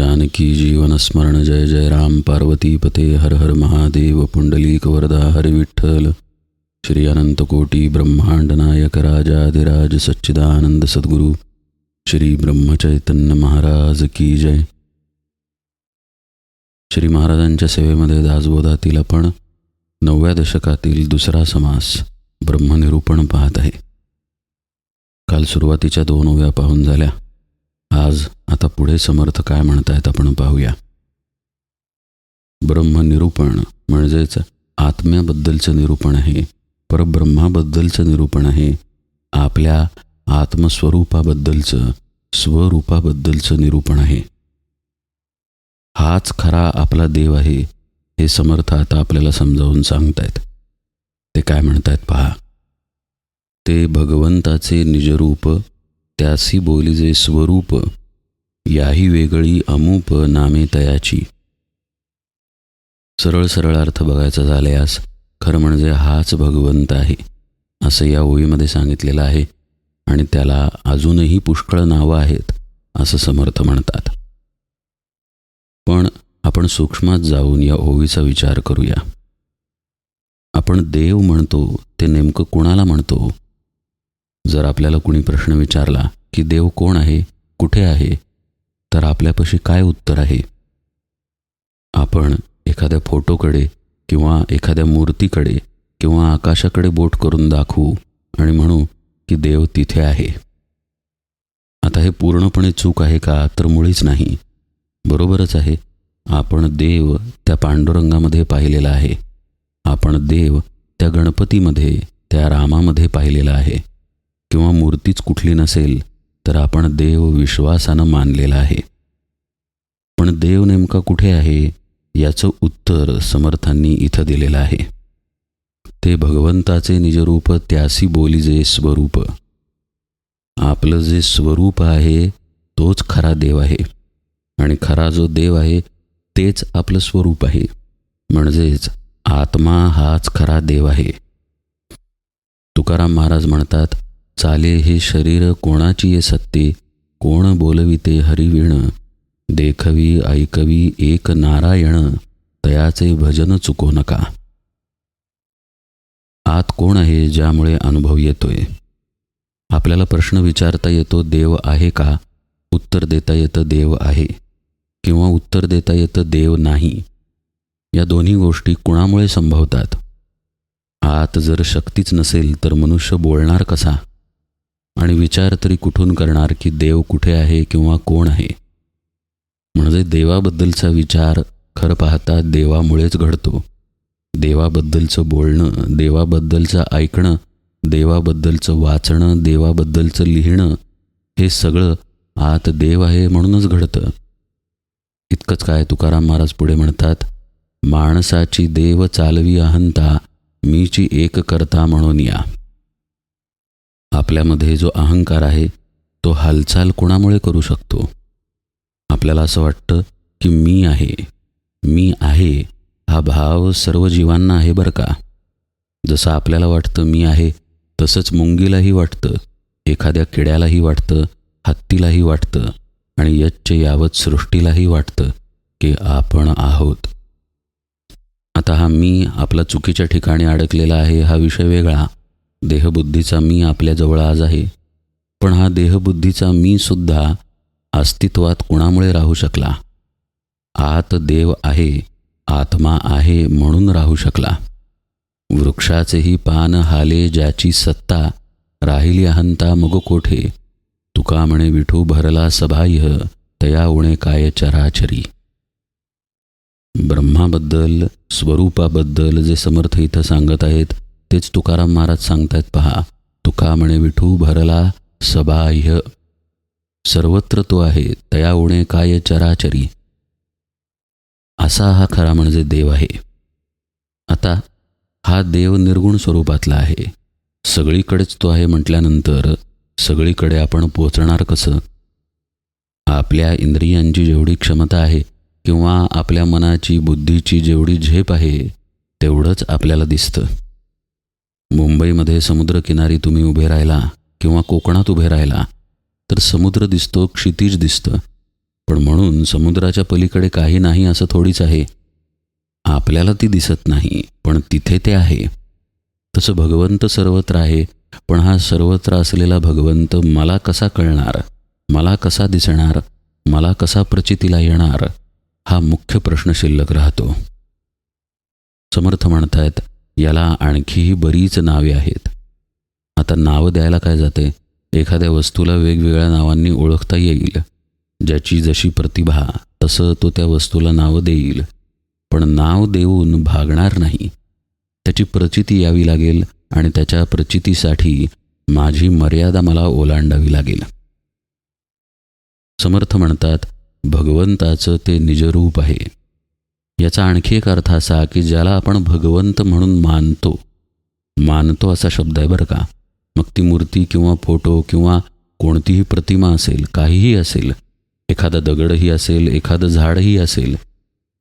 जानकी जीवनस्मरण जय जय राम। पार्वती पते हर हर महादेव। पुंडलीक वरदा हरि विठ्ठल। श्री अनंतकोटी ब्रह्मांड नायक राजाधिराज सच्चिदानंद सद्गुरु। श्री ब्रह्मचैतन्य महाराज की जय। श्री महाराजांच्या सेवेमध्ये दासबोधातील आपण नवव्या दशकातील दुसरा समास ब्रह्मनिरूपण पाहत आहे. काल सुरुवातीच्या दोन ओव्या पाहून झाल्या. आज आता पुढे समर्थ काय म्हणतायत आपण पाहूया. ब्रह्मनिरूपण म्हणजेच आत्म्याबद्दलचं निरूपण आहे. परब्रह्माबद्दलचं निरूपण आहे. आपल्या आत्मस्वरूपाबद्दलचं स्वरूपाबद्दलचं निरूपण आहे. हाच खरा आपला देव आहे हे समर्थ आता आपल्याला समजावून सांगतायत. ते काय म्हणतायत पहा. ते भगवंताचे निजरूप त्यासी बोलीजे स्वरूप याही वेगळी अमूप नामे तयाची. सरळ सरळ अर्थ बघायचा झाल्यास खरं म्हणजे हाच भगवंत आहे असं या ओळीमध्ये सांगितलेलं आहे आणि त्याला अजूनही पुष्कळ नावं आहेत असं समर्थ म्हणतात. पण आपण सूक्ष्मात जाऊन या ओवीचा विचार करूया. आपण देव म्हणतो ते नेमकं कुणाला म्हणतो? जर आपल्याला कुणी प्रश्न विचारला की देव कोण आहे कुठे आहे तर आपल्यापाशी काय उत्तर आहे? आपण एखाद्या फोटोकडे किंवा एखाद्या मूर्तीकडे किंवा आकाशाकडे बोट करून दाखवू आणि म्हणू की देव तिथे आहे. आता हे पूर्णपणे चूक आहे का तर मुळीच नाही. बरोबरच आहे आपण देव त्या पांडुरंगामध्ये पाहिलेला आहे. आपण देव त्या गणपतीमध्ये त्या रामामध्ये पाहिलेला आहे. किंवा मूर्तीच कुठली नसेल तर आपण देव विश्वासानं मानलेला आहे. पण देव नेमका कुठे आहे याचं उत्तर समर्थांनी इथं दिलेलं आहे. ते भगवंताचे निजरूप त्यासी बोली जे स्वरूप. आपलं जे स्वरूप आहे तोच खरा देव आहे. आणि खरा जो देव आहे तेच आपलं स्वरूप आहे. म्हणजेच आत्मा हाच खरा देव आहे. तुकाराम महाराज म्हणतात चाले हे शरीर कोणाची ये सत्ते? कोण बोलविते हरिवीण? देखवी ऐकवी एक नारायण तयाचे भजन चुको नका. आत कोण आहे ज्यामुळे अनुभव येतोय? आपल्याला प्रश्न विचारता येतो देव आहे का? उत्तर देता येतं देव आहे किंवा उत्तर देता येतं देव नाही? या दोन्ही गोष्टी कुणामुळे संभवतात? आत जर शक्तीच नसेल तर मनुष्य बोलणार कसा? आणि विचार तरी कुठून करणार की देव कुठे आहे किंवा कोण आहे? म्हणजे देवाबद्दलचा विचार खरं पाहता देवामुळेच घडतो. देवाबद्दलचं बोलणं देवाबद्दलचं ऐकणं देवाबद्दलचं वाचणं देवाबद्दलचं लिहिणं हे सगळं आत देव आहे म्हणूनच घडतं. इतकंच काय तुकाराम महाराज पुढे म्हणतात माणसाची देव चालवी अहंता मीची एक करता म्हणून या. आपल्यामध्ये जो अहंकार आहे तो हालचाल कोणामुळे करू शकतो? आपल्याला असं वाटतं की मी आहे. मी आहे. हा भाव सर्व जीवांना आहे बरं का? जसं आपल्याला वाटतं मी आहे तसंच मुंगीलाही वाटतं. एखाद्या किड्यालाही वाटतं हत्तीलाही वाटतं आणि यच्च यावत सृष्टीलाही वाटतं की आपण आहोत. आता हा मी आपला चुकीच्या ठिकाणी अडकलेला आहे हा विषय वेगळा. देहबुद्धीचा मी आपल्याजवळ आज आहे. पण हा देहबुद्धीचा मी सुद्धा अस्तित्वात कुणामुळे राहू शकला? आत देव आहे आत्मा आहे म्हणून राहू शकला. वृक्षाचेही पान हाले ज्याची सत्ता राहिली अहंता मग कोठे? तुका म्हणे विठू भरला सभाह्य तया उणे काय चराचरी? ब्रह्माबद्दल स्वरूपाबद्दल जे समर्थ इथं सांगत आहेत तेच तुकाराम महाराज सांगतायत पहा. तुका म्हणे विठू भरला सबाह्य. सर्वत्र तो आहे तया उणे काय चराचरी. असा हा खरा म्हणजे देव आहे. आता हा देव निर्गुण स्वरूपातला आहे. सगळीकडेच तो आहे म्हटल्यानंतर सगळीकडे आपण पोचणार कसं? आपल्या इंद्रियांची जेवढी क्षमता आहे किंवा आपल्या मनाची बुद्धीची जेवढी झेप आहे तेवढंच आपल्याला दिसतं. मुंबईमध्ये समुद्रकिनारी तुम्ही उभे राहिला किंवा कोकणात उभे राहिला तर समुद्र दिसतो क्षितिज दिसतं. पण म्हणून समुद्राच्या पलीकडे काही नाही असं थोडीच आहे. आपल्याला ती दिसत नाही पण तिथे ते आहे. तसं भगवंत सर्वत्र आहे पण हा सर्वत्र असलेला भगवंत मला कसा कळणार? मला कसा दिसणार? मला कसा प्रचितीला येणार? हा मुख्य प्रश्न शिल्लक राहतो. समर्थ म्हणतायत याला आणखीही बरीच नावे आहेत. आता नावं द्यायला काय जाते? एखाद्या वस्तूला वेगवेगळ्या नावांनी ओळखता येईल. ज्याची जशी प्रतिभा तसं तो त्या वस्तूला नावं देईल. पण नाव देऊन भागणार नाही. त्याची प्रचिती यावी लागेल आणि त्याच्या प्रचितीसाठी माझी मर्यादा मला ओलांडावी लागेल. समर्थ म्हणतात भगवंताचं ते निजरूप आहे. याचा आणखी एक अर्थ असा की ज्याला आपण भगवंत म्हणून मानतो. मानतो असा शब्द आहे बरं का. मग ती मूर्ती किंवा फोटो किंवा कोणतीही प्रतिमा असेल काहीही असेल एखादा दगडही असेल एखादं झाडही असेल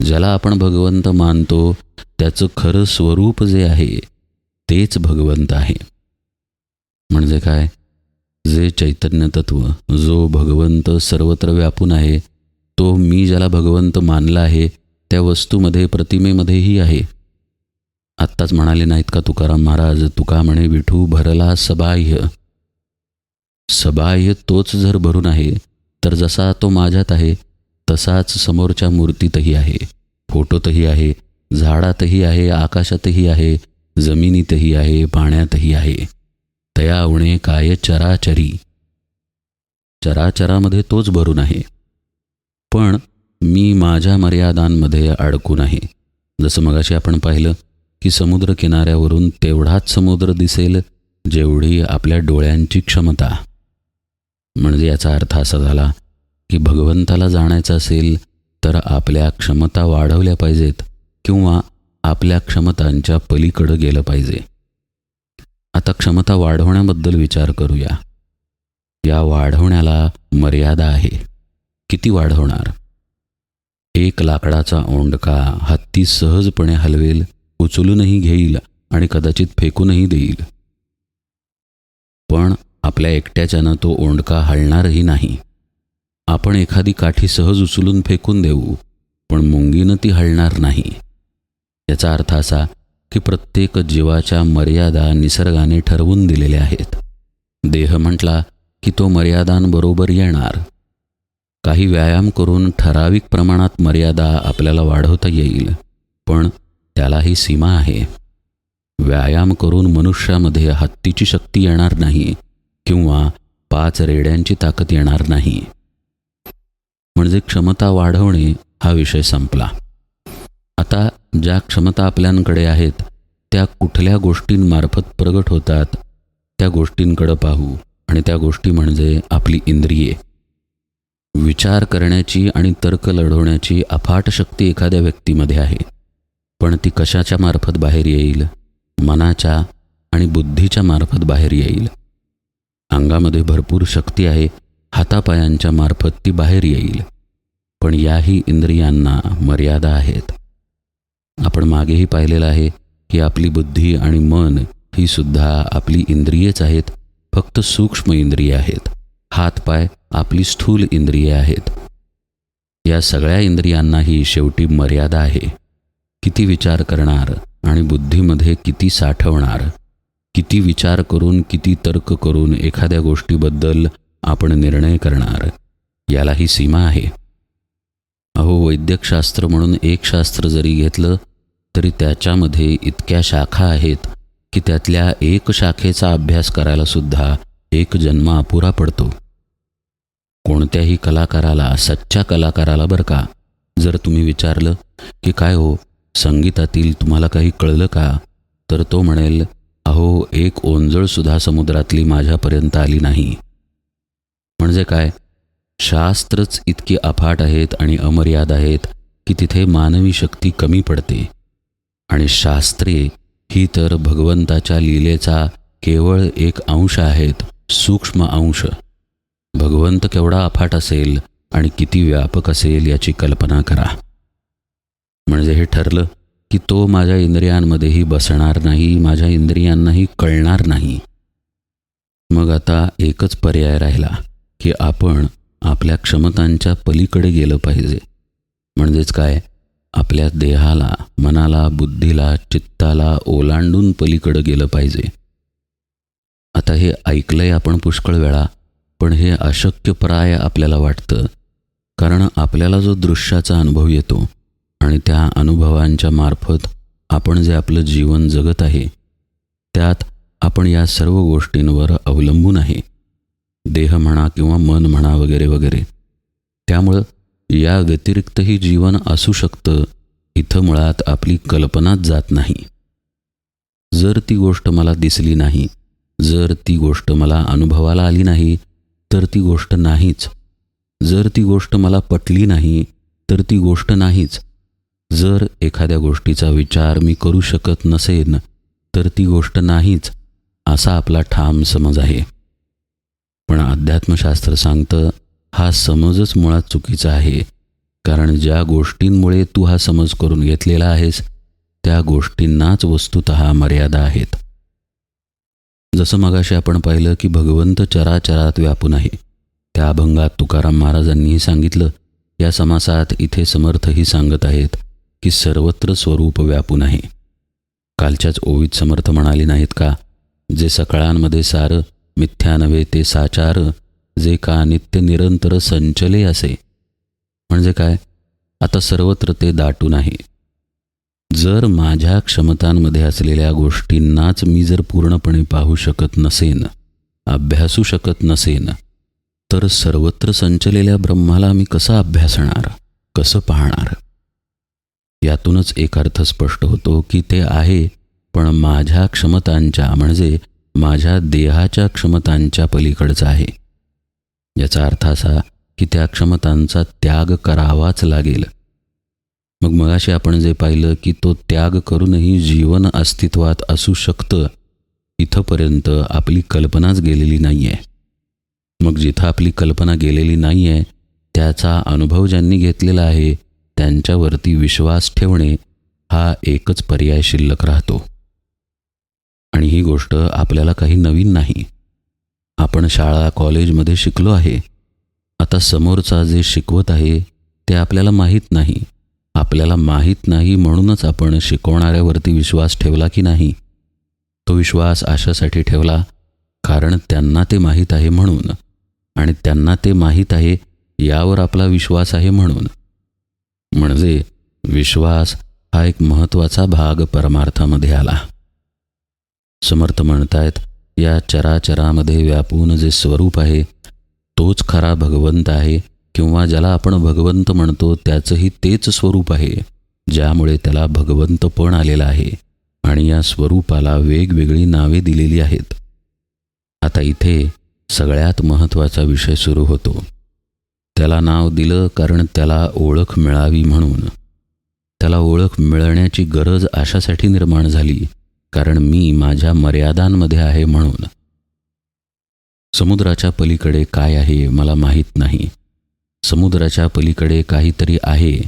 ज्याला आपण भगवंत मानतो त्याचं खरं स्वरूप जे आहे तेच भगवंत आहे. म्हणजे काय? जे चैतन्य तत्व जो भगवंत सर्वत्र व्यापून आहे तो मी ज्याला भगवंत मानला आहे त्या वस्तूमध्ये प्रतिमेमध्येही आहे. आत्ताच म्हणाले नाहीत का तुकाराम महाराज तुका म्हणे विठू भरला सबाह्य. सबाह्य तोच जर भरून आहे तर जसा तो माझ्यात आहे तसाच समोरच्या मूर्तीतही आहे. फोटोतही आहे झाडातही आहे आकाशातही आहे जमिनीतही आहे पाण्यातही आहे. तया उणे काय चराचरी. चराचरामध्ये तोच भरून आहे. पण मी माझ्या मर्यादांमध्ये अडकून आहे जसं मगाशी आपण पाहिलं की समुद्र किनाऱ्यावरून तेवढाच समुद्र दिसेल जेवढी आपल्या डोळ्यांची क्षमता. म्हणजे याचा अर्थ असा झाला की भगवंताला जाण्याचं असेल तर आपल्या क्षमता वाढवल्या पाहिजेत किंवा आपल्या क्षमतांच्या पलीकडं गेलं पाहिजे. आता क्षमता वाढवण्याबद्दल विचार करूया. या वाढवण्याला मर्यादा आहे. किती वाढवणार? एक लाकडाचा ओंडका हत्ती सहजपणे हलवेल उचलूनही घेईल आणि कदाचित फेकूनही देईल. पण आपल्या एकट्याच्यानं तो ओंडका हलणारही नाही. आपण एखादी काठी सहज उचलून फेकून देऊ पण मुंगीनं ती हलणार नाही. याचा अर्थ असा की प्रत्येक जीवाच्या मर्यादा निसर्गाने ठरवून दिलेल्या आहेत. देह म्हटला की तो मर्यादांबरोबर येणार. काही व्यायाम करून ठराविक प्रमाणात मर्यादा आपल्याला वाढवता येईल पण त्यालाही सीमा आहे. व्यायाम करून मनुष्यामध्ये हत्तीची शक्ती येणार नाही किंवा पाच रेड्यांची ताकद येणार नाही. म्हणजे क्षमता वाढवणे हा विषय संपला. आता ज्या क्षमता आपल्याकडे आहेत त्या कुठल्या गोष्टींमार्फत प्रगट होतात त्या गोष्टींकडं पाहू आणि त्या गोष्टी म्हणजे आपली इंद्रिये. विचार करण्याची आणि तर्क लढवण्याची अफाट शक्ती एखाद्या व्यक्तीमध्ये आहे. पण ती कशाच्या मार्फत बाहेर येईल? मनाच्या आणि बुद्धीच्या मार्फत बाहेर येईल? अंगामध्ये भरपूर शक्ती आहे हातापायांच्या मार्फत ती बाहेर येईल. पण याही इंद्रियांना मर्यादा आहेत. आपण मागेही पाहिलेलं आहे की आपली बुद्धी आणि मन ही सुद्धा आपली इंद्रियेच आहेत फक्त सूक्ष्म इंद्रिय आहेत. हातपाय आपली स्थूल इंद्रिये आहेत. या सगळ्या इंद्रियांनाही शेवटी मर्यादा आहे. किती विचार करणार आणि बुद्धीमध्ये किती साठवणार? किती विचार करून किती तर्क करून एखाद्या गोष्टीबद्दल आपण निर्णय करणार? यालाही सीमा आहे. अहो वैद्यकशास्त्र म्हणून एक शास्त्र जरी घेतलं तरी त्याच्यामध्ये इतक्या शाखा आहेत की त्यातल्या एक शाखेचा अभ्यास करायला सुद्धा एक जन्म अपुरा पडतो. कोणत्याही कलाकाराला सच्च्या कलाकाराला बरं का? जर तुम्ही विचारलं की काय हो संगीतातील तुम्हाला काही कळलं का? तर तो म्हणेल अहो एक ओंजळसुद्धा समुद्रातली माझ्यापर्यंत आली नाही. म्हणजे काय? शास्त्रच इतकी अफाट आहेत आणि अमर्याद आहेत की तिथे मानवी शक्ती कमी पडते. आणि शास्त्रे ही तर भगवंताच्या लीलेचा केवळ एक अंश आहेत. सूक्ष्म अंश. भगवंत केवढा अफाट असेल आणि किती व्यापक असेल याची कल्पना करा. म्हणजे हे ठरलं की तो माझ्या इंद्रियांमध्येही बसणार नाही माझ्या इंद्रियांनाही कळणार नाही. मग आता एकच पर्याय राहिला की आपण आपल्या क्षमतांच्या पलीकडे गेलं पाहिजे. म्हणजेच काय? आपल्या देहाला मनाला बुद्धीला चित्ताला ओलांडून पलीकडे गेलं पाहिजे. आता हे ऐकलंय आपण पुष्कळ वेळा पण हे अशक्यप्राय आपल्याला वाटतं. कारण आपल्याला जो दृश्याचा अनुभव येतो आणि त्या अनुभवांच्या मार्फत आपण जे आपलं जीवन जगत आहे त्यात आपण या सर्व गोष्टींवर अवलंबून आहे. देह म्हणा किंवा मन म्हणा वगैरे वगैरे. त्यामुळं या व्यतिरिक्तही जीवन असू शकतं इथं मुळात आपली कल्पनाच जात नाही. जर ती गोष्ट मला दिसली नाही जर ती गोष्ट मला अनुभवाला आली नाही तर ती गोष्ट नाहीच. जर ती गोष्ट मला पटली नाही तर ती गोष्ट नाहीच. जर एखाद्या गोष्टीचा विचार मी करू शकत नसेन तर ती गोष्ट नाहीच असा आपला ठाम समज आहे. पण अध्यात्मशास्त्र सांगतं हा समजच मुळात चुकीचा आहे. कारण ज्या गोष्टींमुळे तू हा समज करून घेतलेला आहेस त्या गोष्टींनाच वस्तुत मर्यादा आहेत. जसं मगाशी आपण पाहिलं की भगवंत चराचरात व्यापून आहे. त्या अभंगात तुकाराम महाराजांनीही सांगितलं या समासात इथे समर्थही सांगत आहेत की सर्वत्र स्वरूप व्यापून आहे. कालच्याच ओवीत समर्थ म्हणाले नाहीत का जे सकाळांमध्ये सार मिथ्या नव्हे ते साचार जे का नित्य निरंतर संचले असे. म्हणजे काय? आता सर्वत्र ते दाटून आहे. जर माझ्या क्षमतांमध्ये असलेल्या गोष्टींनाच मी जर पूर्णपणे पाहू शकत नसेन अभ्यासू शकत नसेन तर सर्वत्र संचलेल्या ब्रह्माला मी कसं अभ्यासणार कसं पाहणार? यातूनच एक अर्थ स्पष्ट होतो की ते आहे पण माझ्या क्षमतांच्या म्हणजे माझ्या देहाच्या क्षमतांच्या पलीकडचं आहे. याचा अर्थ असा की त्या क्षमतांचा त्याग करावाच लागेल. मग मगाशी आपण जे पाहिलं की तो त्याग करूनही जीवन अस्तित्वात असू शकतं इथंपर्यंत आपली कल्पनाच गेलेली नाही आहे मग जिथं आपली कल्पना गेलेली नाही आहे त्याचा अनुभव ज्यांनी घेतलेला आहे त्यांच्यावरती विश्वास ठेवणे हा एकच पर्याय शिल्लक राहतो. आणि ही गोष्ट आपल्याला काही नवीन नाही. आपण शाळा कॉलेजमध्ये शिकलो आहे. आता समोरचा जे शिकवत आहे ते आपल्याला माहीत नाही. आपल्याला माहीत नाही म्हणूनच आपण शिकवणाऱ्यावरती विश्वास ठेवला की नाही? तो विश्वास अशासाठी ठेवला कारण त्यांना ते माहीत आहे म्हणून. आणि त्यांना ते माहीत आहे यावर आपला विश्वास आहे म्हणून. म्हणजे विश्वास हा एक महत्त्वाचा भाग परमार्थामध्ये आला. समर्थ म्हणतायत या चराचरामध्ये व्यापून जे स्वरूप आहे तोच खरा भगवंत आहे किंवा ज्याला आपण भगवंत म्हणतो त्याचंही तेच स्वरूप आहे ज्यामुळे त्याला भगवंतपण आलेलं आहे आणि या स्वरूपाला वेगवेगळी नावे दिलेली आहेत. आता इथे सगळ्यात महत्त्वाचा विषय सुरू होतो. त्याला नाव दिलं कारण त्याला ओळख मिळावी म्हणून. त्याला ओळख मिळण्याची गरज अशासाठी निर्माण झाली कारण मी माझ्या मर्यादांमध्ये आहे म्हणून. समुद्राच्या पलीकडे काय आहे मला माहीत नाही. समुद्राच्या पलीकडे काहीतरी आहे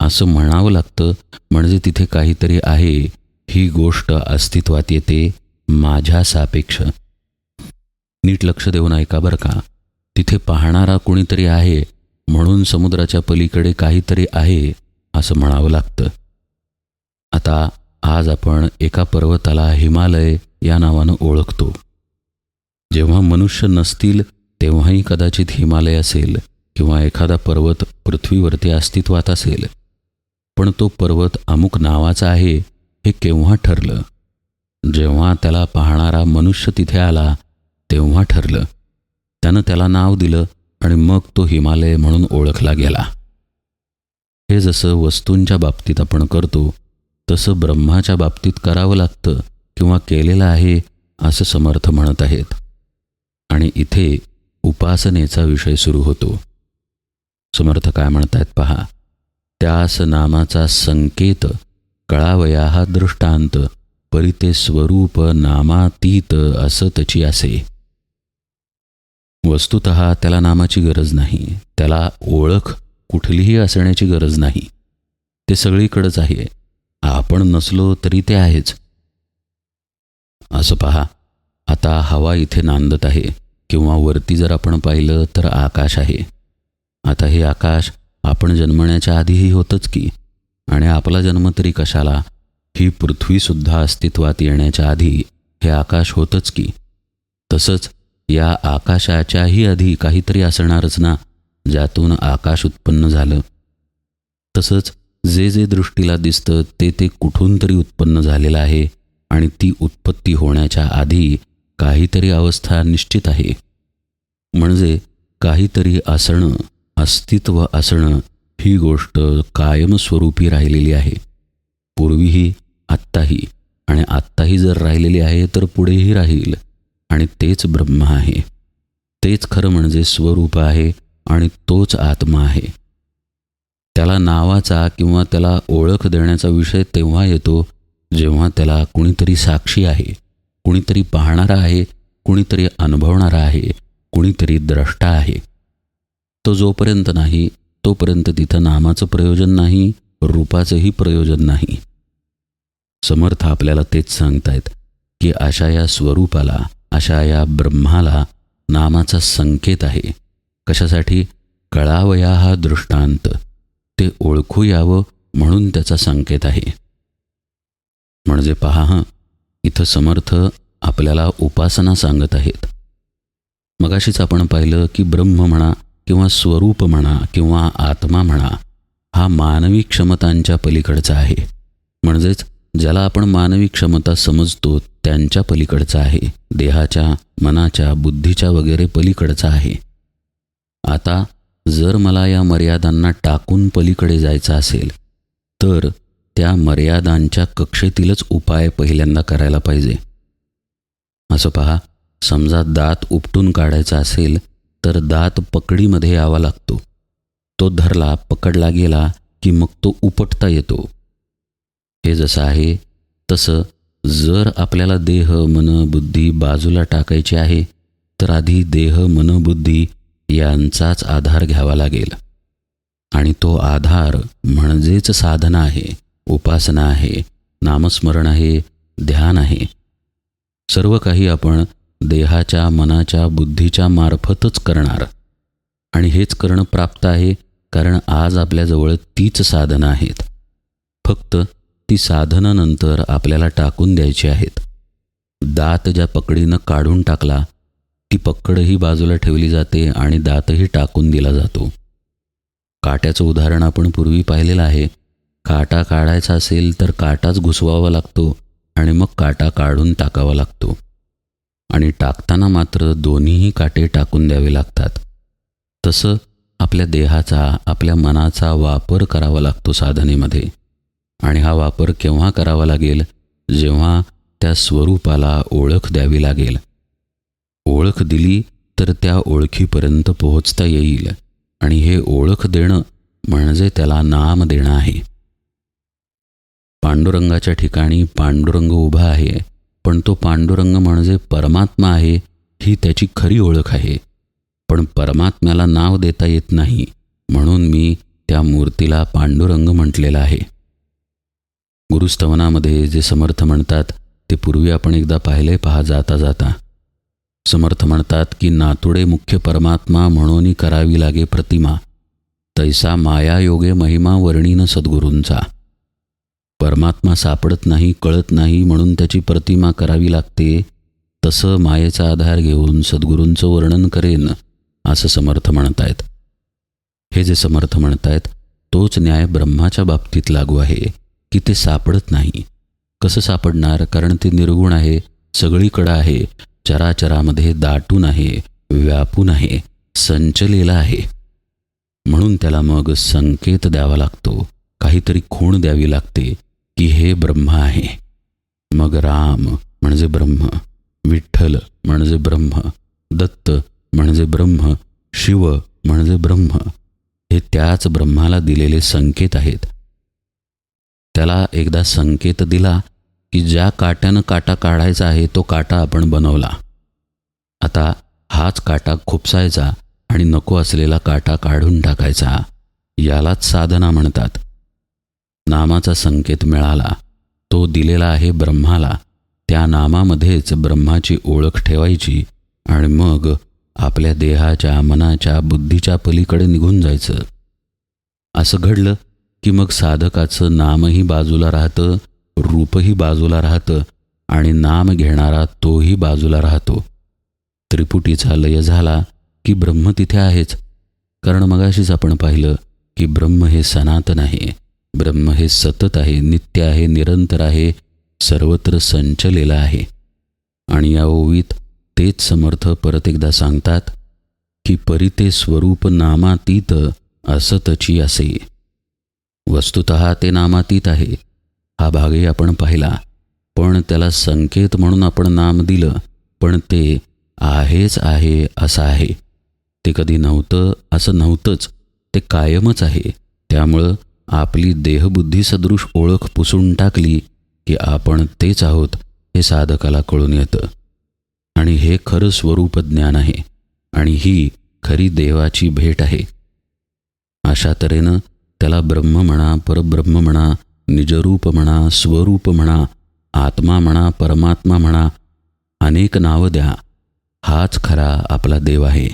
असं म्हणावं लागतं म्हणजे तिथे काहीतरी आहे ही गोष्ट अस्तित्वात येते माझ्या सापेक्ष. नीट लक्ष देऊन ऐका बरं का. तिथे पाहणारा कोणीतरी आहे म्हणून समुद्राच्या पलीकडे काहीतरी आहे असं म्हणावं लागतं. आता आज आपण एका पर्वताला हिमालय या नावानं ओळखतो. जेव्हा मनुष्य नसतील तेव्हाही कदाचित हिमालय असेल. किंवा एखादा पर्वत पृथ्वीवरती अस्तित्वात असेल पण तो पर्वत अमुक नावाचा आहे हे केव्हा ठरलं? जेव्हा त्याला पाहणारा मनुष्य तिथे आला तेव्हा ठरलं. त्यानं त्याला नाव दिलं आणि मग तो हिमालय म्हणून ओळखला गेला. हे जसं वस्तूंच्या बाबतीत आपण करतो तसं ब्रह्माच्या बाबतीत करावं लागतं किंवा केलेलं आहे असं समर्थ म्हणत आहेत. आणि इथे उपासनेचा विषय सुरू होतो. समर्थ काय म्हणतायत पहा. त्यास नामाचा संकेत कळावया हा दृष्टांत परिते स्वरूप नामातीत असं त्याची असे. वस्तुत त्याला नामाची गरज नाही. त्याला ओळख कुठलीही असण्याची गरज नाही. ते सगळीकडंच आहे. आपण नसलो तरी ते आहेच. असं पहा. आता हवा इथे नांदत आहे. किंवा वरती जर आपण पाहिलं तर आकाश आहे. आता हे आकाश आपण जन्मण्याच्या आधीही होतंच की आणि आपला जन्म तरी कशाला? ही पृथ्वीसुद्धा अस्तित्वात येण्याच्या आधी हे आकाश होतंच की. तसंच या आकाशाच्याही आधी काहीतरी असणारच ना ज्यातून आकाश उत्पन्न झालं. तसंच जे जे दृष्टीला दिसतं ते ते कुठून तरी उत्पन्न झालेलं आहे आणि ती उत्पत्ती होण्याच्या आधी काहीतरी अवस्था निश्चित आहे. म्हणजे काहीतरी असणं अस्तित्व असणं ही गोष्ट कायमस्वरूपी राहिलेली आहे. पूर्वीही आत्ताही आणि आत्ताही जर राहिलेली आहे तर पुढेही राहील आणि तेच ब्रह्म आहे. तेच खरं म्हणजे स्वरूप आहे आणि तोच आत्मा आहे. त्याला नावाचा किंवा त्याला ओळख देण्याचा विषय तेव्हा येतो जेव्हा त्याला कुणीतरी साक्षी आहे कुणीतरी पाहणारा आहे कुणीतरी अनुभवणारा आहे कुणीतरी द्रष्टा आहे. तो जोपर्यंत नाही तोपर्यंत तिथं नामाचं प्रयोजन नाही रूपाचंही प्रयोजन नाही. समर्थ आपल्याला तेच सांगतायत की अशा या स्वरूपाला अशा या ब्रह्माला नामाचा संकेत आहे. कशासाठी? कळावया हा दृष्टांत. ते ओळखू यावं म्हणून त्याचा संकेत आहे. म्हणजे पहा हं इथं समर्थ आपल्याला उपासना सांगत आहेत. मगाशीच आपण पाहिलं की ब्रह्म म्हणा किंवा स्वरूप म्हणा किंवा आत्मा म्हणा हा मानवी क्षमतांच्या पलीकडचा आहे. म्हणजेच ज्याला आपण मानवी क्षमता समजतो त्यांच्या पलीकडचा आहे. देहाच्या मनाच्या बुद्धीच्या वगैरे पलीकडचा आहे. आता जर मला या मर्यादांना टाकून पलीकडे जायचं असेल तर त्या मर्यादांच्या कक्षेतीलच उपाय पहिल्यांदा करायला पाहिजे. असं पहा समजा दात उपटून काढायचा असेल तर दात पकडीमध्ये यावा लागतो. तो धरला पकडला गेला की मग तो उपटता येतो. हे जसं आहे तसं जर आपल्याला देह मन बुद्धी बाजूला टाकायची आहे तर आधी देह मन बुद्धी यांचाच आधार घ्यावा लागेल. आणि तो आधार म्हणजेच साधना आहे उपासना आहे नामस्मरण आहे ध्यान आहे. सर्व काही आपण देहाच्या मनाच्या बुद्धीच्या मार्फतच करणार. आणि हेच करणं प्राप्त आहे कारण आज आपल्याजवळ तीच साधनं आहेत. फक्त ती साधनानंतर आपल्याला टाकून द्यायची आहेत. दात ज्या पकडीनं काढून टाकला ती पकडही बाजूला ठेवली जाते आणि दातही टाकून दिला जातो. काट्याचं उदाहरण आपण पूर्वी पाहिलेलं आहे. काटा काढायचा असेल तर काटाच घुसवावा लागतो आणि मग काटा काढून टाकावा लागतो. आणि टाकताना मात्र दोन्हीही काटे टाकून द्यावे लागतात. तसं आपल्या देहाचा आपल्या मनाचा वापर करावा लागतो साधनेमध्ये. आणि हा वापर केव्हा करावा लागेल? जेव्हा त्या स्वरूपाला ओळख द्यावी लागेल. ओळख दिली तर त्या ओळखीपर्यंत पोहोचता येईल. आणि हे ओळख देणं म्हणजे त्याला नाम देणं आहे. पांडुरंगाच्या ठिकाणी पांडुरंग उभा आहे. पण तो पांडुरंग म्हणजे परमात्मा आहे ही त्याची खरी ओळख आहे. पण परमात्म्याला नाव देता येत नाही म्हणून मी त्या मूर्तीला पांडुरंग म्हटलेला आहे. गुरुस्तवनामध्ये जे समर्थ म्हणतात ते पूर्वी आपण एकदा पाहिले पहा जाता जाता. समर्थ म्हणतात की नातुडे मुख्य परमात्मा म्हणूनही करावी लागे प्रतिमा. तैसा मायायोगे महिमा वर्णीन सद्गुरूंचा. परमात्मा सापडत नाही कळत नाही म्हणून त्याची प्रतिमा करावी लागते तसं मायेचा आधार घेऊन सद्गुरूंचं वर्णन करेन असं समर्थ म्हणतायत. हे जे समर्थ म्हणतायत तोच न्याय ब्रह्माच्या बाबतीत लागू आहे की ते सापडत नाही. कसं सापडणार? कारण ते निर्गुण आहे सगळीकडं आहे चराचरामध्ये दाटून आहे व्यापून आहे संचलेला आहे. म्हणून त्याला मग संकेत द्यावा लागतो काहीतरी खूण द्यावी लागते की हे ब्रह्म आहे. मग राम म्हणजे ब्रह्म विठ्ठल म्हणजे ब्रह्म दत्त म्हणजे ब्रह्म शिव म्हणजे ब्रह्म हे त्याच ब्रह्माला दिलेले संकेत आहेत. त्याला एकदा संकेत दिला की ज्या काट्यानं काटा काढायचा आहे तो काटा आपण बनवला. आता हाच काटा खुपसायचा आणि नको असलेला काटा काढून टाकायचा. यालाच साधना म्हणतात. नामाचा संकेत मिळाला. तो दिलेला आहे ब्रह्माला. त्या नामामध्येच ब्रह्माची ओळख ठेवायची आणि मग आपल्या देहाच्या मनाच्या बुद्धीच्या पलीकडे निघून जायचं. असं घडलं की मग साधकाचं नामही बाजूला राहतं रूपही बाजूला राहतं आणि नाम घेणारा तोही बाजूला राहतो. त्रिपुटीचा लय झाला की ब्रह्म तिथे आहेच. कारण मगाशीच आपण पाहिलं की ब्रह्म हे सनातन आहे. ब्रह्म हे सतत आहे नित्य आहे निरंतर आहे सर्वत्र संचलेलं आहे. आणि या ओवीत तेच समर्थ परत एकदा सांगतात की परिते स्वरूप नामातीत असतची असे. वस्तुत ते नामातीत आहे. हा भागही आपण पाहिला. पण त्याला संकेत म्हणून आपण नाम दिलं पण ते आहेच आहे असं आहे. ते कधी नव्हतं असं नव्हतंच. ते कायमच आहे. त्यामुळं आपली देहबुद्धीसदृश ओळख पुसून टाकली की आपण तेच आहोत हे साधकाला कळून येतं. आणि हे खरं स्वरूप ज्ञान आहे आणि ही खरी देवाची भेट आहे. अशा तऱ्हेनं त्याला ब्रह्म म्हणा परब्रह्म म्हणा निजरूप म्हणा स्वरूप म्हणा आत्मा म्हणा परमात्मा म्हणा अनेक नावं द्या हाच खरा आपला देव आहे.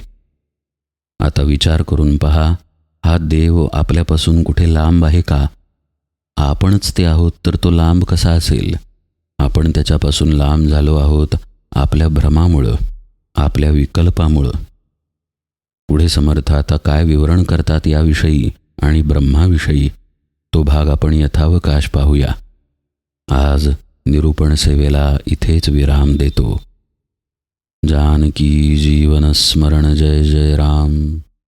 आता विचार करून पहा हा देव आपल्यापासून कुठे लांब आहे का? आपणच ते आहोत तर तो लांब कसा असेल? आपण त्याच्यापासून लांब झालो आहोत आपल्या भ्रमामुळं आपल्या विकल्पामुळं. पुढे समर्थ आता काय विवरण करतात याविषयी आणि ब्रह्माविषयी तो भाग आपण यथावकाश पाहूया. आज निरूपण सेवेला इथेच विराम देतो. जानकी जीवन स्मरण जय जय राम.